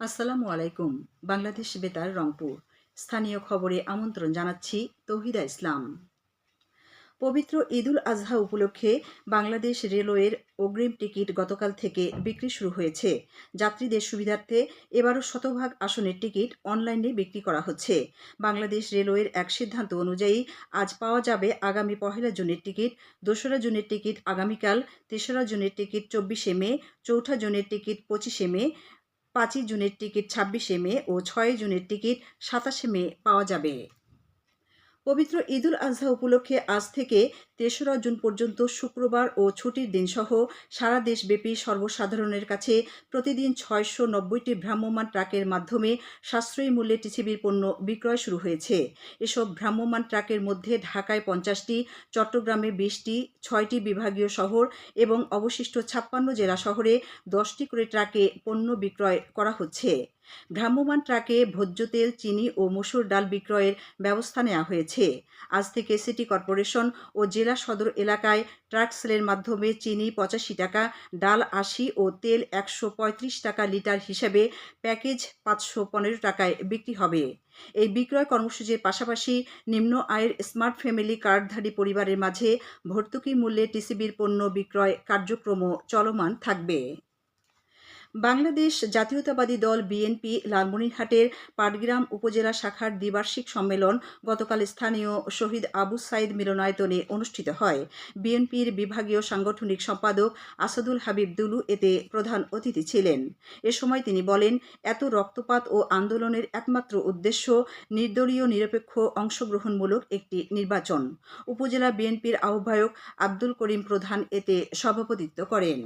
আসসালামু আলাইকুম, বাংলাদেশ বেতার, রংপুর। স্থানীয় খবরে আমন্ত্রণ জানাচ্ছি তৌহিদা ইসলাম। পবিত্র ঈদুল আজহা উপলক্ষে বাংলাদেশ রেলওয়ের অগ্রিম টিকিট গতকাল থেকে বিক্রি শুরু হয়েছে। যাত্রীদের সুবিধার্থে এবারও শতভাগ আসনের টিকিট অনলাইনে বিক্রি করা হচ্ছে। বাংলাদেশ রেলওয়ের এক সিদ্ধান্ত অনুযায়ী আজ পাওয়া যাবে আগামী পহেলা জুনের টিকিট, দোসরা জুনের টিকিট আগামীকাল, তেসরা জুনের টিকিট চব্বিশে মে, চৌঠা জুনের টিকিট পঁচিশে মে পাঁচই জুনের টিকিট ছাব্বিশে মে ও ছয় জুনের টিকিট সাতাশে মে পাওয়া যাবে। পবিত্র ঈদুল আজহা উপলক্ষে আজ থেকে তেসরা জুন পর্যন্ত শুক্রবার ও ছুটির দিনসহ সারা দেশব্যাপী সর্বসাধারণের কাছে প্রতিদিন ছয়শো নব্বইটি ভ্রাম্যমাণ ট্রাকের মাধ্যমে সাশ্রয়ী মূল্যে টিসিবির পণ্য বিক্রয় শুরু হয়েছে। এসব ভ্রাম্যমাণ ট্রাকের মধ্যে ঢাকায় পঞ্চাশটি, চট্টগ্রামে বিশটি, ছয়টি বিভাগীয় শহর এবং অবশিষ্ট ছাপ্পান্ন জেলা শহরে দশটি করে ট্রাকে পণ্য বিক্রয় করা হচ্ছে। ভ্রাম্যমাণ ট্রাকে ভোজ্য তেল, চিনি ও মসুর ডাল বিক্রয়ের ব্যবস্থা নেওয়া হয়েছে। আজ থেকে সিটি কর্পোরেশন ও জেলা সদর এলাকায় ট্রাক সেলের মাধ্যমে চিনি পঁচাশি টাকা, ডাল আশি ও তেল একশো পঁয়ত্রিশ টাকা লিটার হিসেবে প্যাকেজ পাঁচশো পনেরো টাকায় বিক্রি হবে। এই বিক্রয় কর্মসূচির পাশাপাশি নিম্ন আয়ের স্মার্ট ফ্যামিলি কার্ডধারী পরিবারের মাঝে ভর্তুকি মূল্যে টিসিবির পণ্য বিক্রয় কার্যক্রমও চলমান থাকবে। বাংলাদেশ জাতীয়তাবাদী দল বিএনপি লালমনিরহাটের পাটগ্রাম উপজেলা শাখার দ্বিবার্ষিক সম্মেলন গতকাল স্থানীয় শহীদ আবু সাইদ মিলনায়তনে অনুষ্ঠিত হয়। বিএনপির বিভাগীয় সাংগঠনিক সম্পাদক আসাদুল হাবিব দুলু এতে প্রধান অতিথি ছিলেন। এ সময় তিনি বলেন, এত রক্তপাত ও আন্দোলনের একমাত্র উদ্দেশ্য নির্দলীয় নিরপেক্ষ অংশগ্রহণমূলক একটি নির্বাচন। উপজেলা বিএনপির আহ্বায়ক আব্দুল করিম প্রধান এতে সভাপতিত্ব করেন।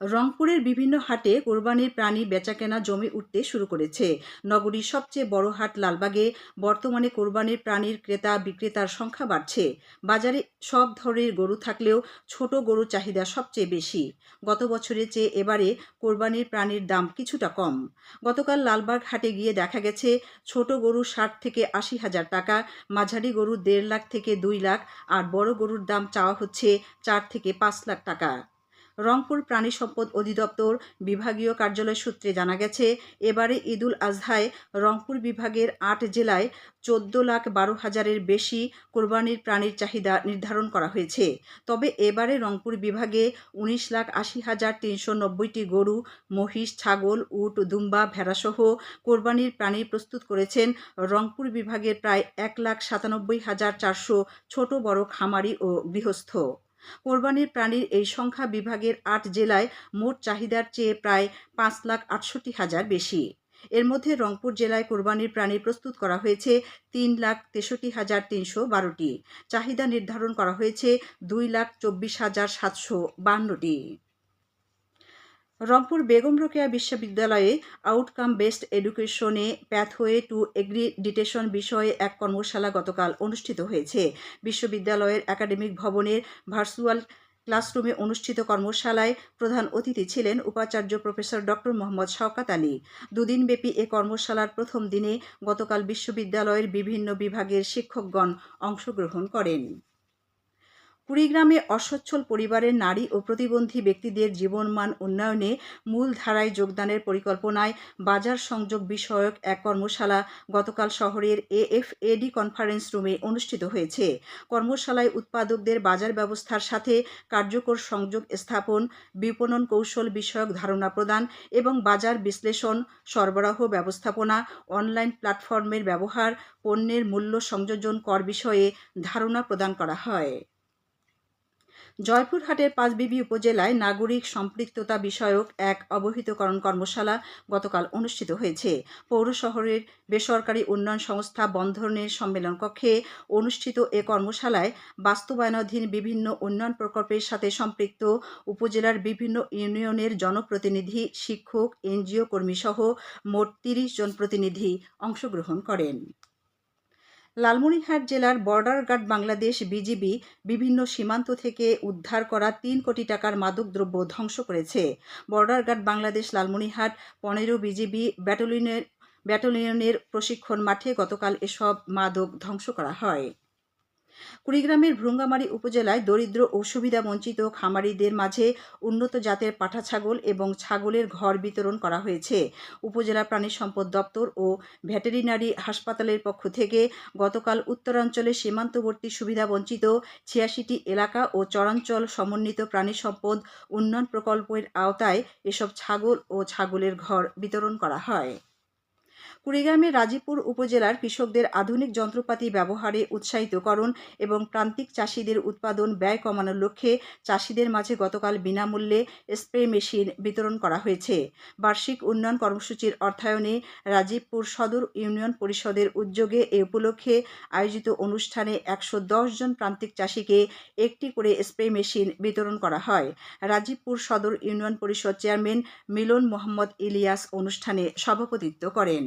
রংপুরের বিভিন্ন হাটে কোরবানির প্রাণী বেচাকেনা জমে উঠতে শুরু করেছে। নগরীর সবচেয়ে বড় হাট লালবাগে। বর্তমানে কোরবানির প্রাণীর ক্রেতা, বিক্রেতার সংখ্যা বাড়ছে। বাজারে সব ধরনের গরু থাকলেও ছোট গরুর চাহিদা সবচেয়ে বেশি। গত বছরের চেয়ে এবারে কোরবানির প্রাণীর দাম কিছুটা কম। গতকাল লালবাগ হাটে গিয়ে দেখা গেছে, ছোট গরু ষাট থেকে আশি হাজার টাকা, মাঝারি গরু দেড় লাখ থেকে দুই লাখ, আর বড় গরুর দাম চাওয়া হচ্ছে চার থেকে পাঁচ লাখ টাকা। রংপুর প্রাণী সম্পদ অধিদপ্তর বিভাগীয় কার্যালয় সূত্রে জানা গেছে, এবারে ঈদুল আজহায় রংপুর বিভাগের আট জেলায় চোদ্দ লাখ বারো হাজারের বেশি কোরবানির প্রাণীর চাহিদা নির্ধারণ করা হয়েছে। তবে এবারে রংপুর বিভাগে উনিশ লাখ আশি হাজার তিনশো নব্বইটি গরু, মহিষ, ছাগল, উট, দুম্বা, ভেড়াসহ কোরবানির প্রাণী প্রস্তুত করেছেন রংপুর বিভাগের প্রায় এক লাখ সাতানব্বই হাজার চারশো ছোট বড় খামারি ও গৃহস্থ। কোরবানির প্রাণীর এই সংখ্যা বিভাগের আট জেলায় মোট চাহিদার চেয়ে প্রায় পাঁচ লাখ আটষট্টি হাজার বেশি। এর মধ্যে রংপুর জেলায় কোরবানির প্রাণী প্রস্তুত করা হয়েছে তিন লাখ তেষট্টি হাজার তিনশো বারোটি। চাহিদা নির্ধারণ করা হয়েছে দুই লাখ চব্বিশ হাজার সাতশো বান্নটি। রংপুর বেগম রোকেয়া বিশ্ববিদ্যালয়ে আউটকাম বেসড এডুকেশনে প্যাথওয়ে টু এগ্রিডিটেশন বিষয়ে এক কর্মশালা গতকাল অনুষ্ঠিত হয়েছে। বিশ্ববিদ্যালয়ের একাডেমিক ভবনের ভার্চুয়াল ক্লাসরুমে অনুষ্ঠিত কর্মশালায় প্রধান অতিথি ছিলেন উপাচার্য প্রফেসর ডক্টর মোহাম্মদ শওকাত আলী। দুদিনব্যাপী এ কর্মশালার প্রথম দিনে গতকাল বিশ্ববিদ্যালয়ের বিভিন্ন বিভাগের শিক্ষকগণ অংশগ্রহণ করেন। কুড়িগ্রামে অসচ্ছল পরিবারের নারী ও প্রতিবন্ধী ব্যক্তিদের জীবনমান উন্নয়নে মূল ধারায় যোগদানের পরিকল্পনায় বাজার সংযোগ বিষয়ক এক কর্মশালা গতকাল শহরের এএফএডি কনফারেন্স রুমে অনুষ্ঠিত হয়েছে। কর্মশালায় উৎপাদকদের বাজার ব্যবস্থার সাথে কার্যকর সংযোগ স্থাপন, বিপণন কৌশল বিষয়ক ধারণা প্রদান এবং বাজার বিশ্লেষণ, সরবরাহ ব্যবস্থাপনা, অনলাইন প্ল্যাটফর্মের ব্যবহার, পণ্যের মূল্য সংযোজন কর বিষয়ে ধারণা প্রদান করা হয়। জয়পুরহাটের পাঁচবিবি উপজেলায় নাগরিক সম্পৃক্ততা বিষয়ক এক অবহিতকরণ কর্মশালা গতকাল অনুষ্ঠিত হয়েছে। পৌর শহরের বেসরকারি উন্নয়ন সংস্থা বন্ধনের সম্মেলন কক্ষে অনুষ্ঠিত এ কর্মশালায় বাস্তবায়নাধীন বিভিন্ন উন্নয়ন প্রকল্পের সাথে সম্পৃক্ত উপজেলার বিভিন্ন ইউনিয়নের জনপ্রতিনিধি, শিক্ষক, এনজিও কর্মীসহ মোট তিরিশ জন প্রতিনিধি অংশগ্রহণ করেন। লালমনিরহাট জেলার বর্ডার গার্ড বাংলাদেশ বিজিবি বিভিন্ন সীমান্ত থেকে উদ্ধার করা তিন কোটি টাকার মাদকদ্রব্য ধ্বংস করেছে। বর্ডার গার্ড বাংলাদেশ লালমনিরহাট পনেরো বিজিবি ব্যাটালিয়নের ব্যাটালিয়নের প্রশিক্ষণ মাঠে গতকাল এসব মাদক ধ্বংস করা হয়। কুড়িগ্রামের ভ্রুঙ্গামারী উপজেলায় দরিদ্র ও সুবিধাবঞ্চিত খামারিদের মাঝে উন্নত জাতের পাঠা ছাগল এবং ছাগলের ঘর বিতরণ করা হয়েছে। উপজেলা প্রাণী সম্পদ দপ্তর ও ভেটেরিনারি হাসপাতালের পক্ষ থেকে গতকাল উত্তরাঞ্চলে সীমান্তবর্তী সুবিধাবঞ্চিত ছিয়াশিটি এলাকা ও চরাঞ্চল সমন্বিত প্রাণী সম্পদ উন্নয়ন প্রকল্পের আওতায় এসব ছাগল ও ছাগলের ঘর বিতরণ করা হয়। কুড়িগ্রামের রাজীবপুর উপজেলার কৃষকদের আধুনিক যন্ত্রপাতি ব্যবহারে উৎসাহিতকরণ এবং প্রান্তিক চাষিদের উৎপাদন ব্যয় কমানোর লক্ষ্যে চাষিদের মাঝে গতকাল বিনামূল্যে স্প্রে মেশিন বিতরণ করা হয়েছে। বার্ষিক উন্নয়ন কর্মসূচির অর্থায়নে রাজীবপুর সদর ইউনিয়ন পরিষদের উদ্যোগে এ উপলক্ষে আয়োজিত অনুষ্ঠানে একশো জন প্রান্তিক চাষিকে একটি করে স্প্রে মেশিন বিতরণ করা হয়। রাজীবপুর সদর ইউনিয়ন পরিষদ চেয়ারম্যান মিলন মোহাম্মদ ইলিয়াস অনুষ্ঠানে সভাপতিত্ব করেন।